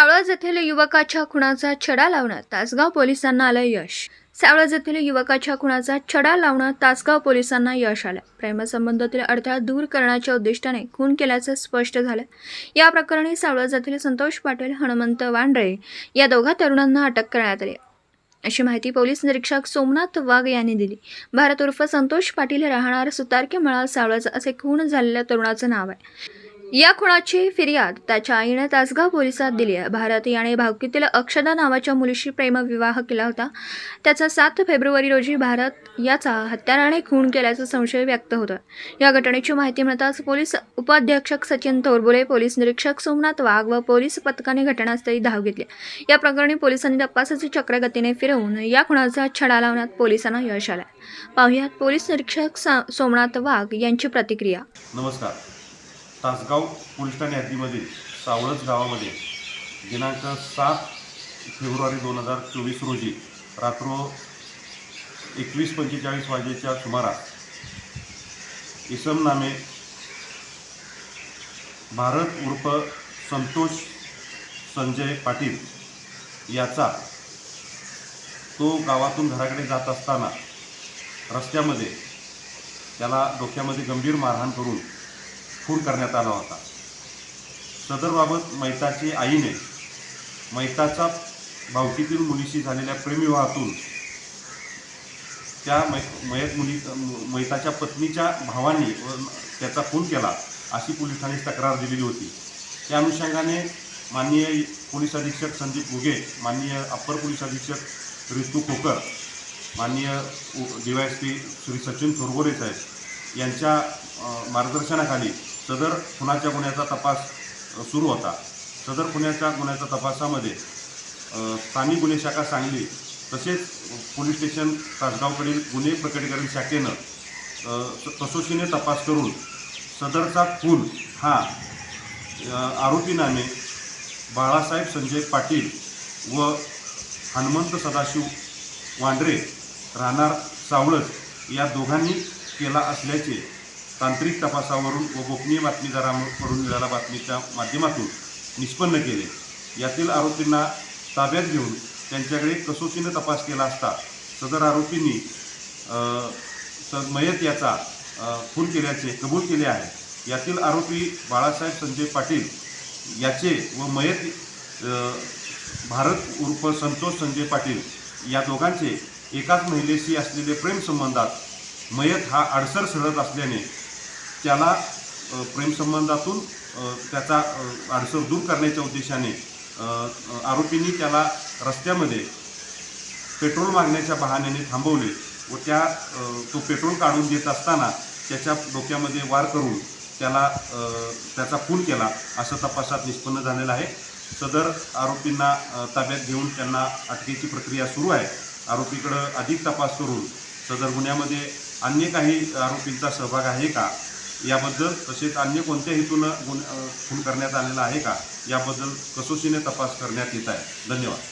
सावळज येथील युवकाच्या खुणाचा छडा लावण्यात तासगाव पोलिसांना आलं यश. सावळज येथील युवकाच्या खुणाचा छडा लावण्यात तासगाव पोलिसांना यश आलं. प्रेमसंबंधातील अडथळा दूर करण्याच्या उद्दिष्टाने खून केल्याचं स्पष्ट झालं. या प्रकरणी सावळज येथील संतोष पाटील हनुमंत वांडरे या दोघा तरुणांना अटक करण्यात आली. अशी माहिती पोलीस निरीक्षक सोमनाथ वाघ यांनी दिली. भारत उर्फ संतोष पाटील राहणार सुतारके मळा सावळज असे खून झालेल्या तरुणाचं नाव आहे. या खुणाची फिर्याद त्याच्या आईने तासगाव पोलिसात दिली आहे. भारत याने भावकीतील अक्षदा नावाच्या मुलीशी प्रेमविवाह केला होता. त्याचा सात फेब्रुवारी रोजी भारत याचा हत्याराने खून केल्याचा संशय व्यक्त होता या घटनेची माहिती मिळताच पोलीस उपाध्यक्षक सचिन तोरबोले पोलीस निरीक्षक सोमनाथ वाघ व पोलीस पथकाने घटनास्थळी धाव घेतली. या प्रकरणी पोलिसांनी तपासाची चक्रगतीने फिरवून या खुणाचा छडा लावण्यात पोलिसांना यश आलं पाहुयात पोलीस निरीक्षक सा- सोमनाथ वाघ यांची प्रतिक्रिया. नमस्कार. तासगाव पोलीस ठाणे सावळज गावामध्ये दिनांक सात फेब्रुवारी दोन हजार चोवीस रोजी रात्र एकवीस पंचेचाळीस वाजेच्या सुमारास इसम नामे भारत उर्फ संतोष संजय पाटील याचा तो गावातून घराकडे जात असताना रस्त्यामध्ये त्याला डोक्यामध्ये गंभीर मारहाण करून खून करण्यात आला होता. सदरबाबत मैताची आईने मैताचा भावकीतील मुलीशी झालेल्या प्रेमविवाहातून त्या मै मयत मुली मैताच्या पत्नीच्या भावाने व त्याचा खून केला अशी पोलीस ठाणे तक्रार दिलेली होती. त्या अनुषंगाने माननीय पोलीस अधीक्षक संदीप उगे माननीय अप्पर पोलीस अधीक्षक ऋतू खोकर माननीय D Y S P Shri Sachin Thorgore साहेब यांच्या मार्गदर्शनाखाली सदर खुनाच्या गुन्ह्याचा तपास सुरू होता. सदर खुन्याच्या गुन्ह्याच्या तपासामध्ये स्थानिक गुन्हे शाखा सांगली तसेच पोलीस स्टेशन तासगावकडील गुन्हे प्रकटीकरण शाखेनं कसोशीने तपास करून सदरचा खून हा अ, आरोपी नामे बाळासाहेब संजय पाटील व हनुमंत सदाशिव वांड्रे राहणार सावळत या दोघांनी केला असल्याचे तांत्रिक तपासावरून व गोपनीय बातमीदारांकडून मिळाल्या बातमीच्या माध्यमातून निष्पन्न केले. यातील आरोपींना ताब्यात घेऊन त्यांच्याकडे कसोशीनं तपास केला असता सदर आरोपींनी स मयत याचा खून केल्याचे कबूल केले आहे. यातील आरोपी बाळासाहेब संजय पाटील याचे व मयत भारत उर्फ संतोष संजय पाटील या दोघांचे एकाच महिलेशी असलेले प्रेमसंबंधात मयत हा अडसर सरत असल्याने त्याला प्रेमसंबंधातून त्याचा अडसर दूर करण्याच्या उद्देशाने आरोपींनी त्याला रस्त्यामध्ये पेट्रोल मागण्याच्या बहाण्याने थांबवले व त्या तो पेट्रोल काढून देत असताना त्याच्या डोक्यामध्ये वार करून त्याला त्याचा खून केला असं तपासात निष्पन्न झालेलं आहे. सदर आरोपींना ताब्यात घेऊन त्यांना अटकेची प्रक्रिया सुरू आहे. आरोपीकडं अधिक तपास करून सदर गुन्ह्यामध्ये अन्य काही आरोपींचा सहभाग आहे का? याबद्दल तसेच अन्य कोणत्या हेतूनं गुन खून करण्यात आलेला आहे का? याबद्दल कसोशीने तपास करण्यात येत आहे. धन्यवाद.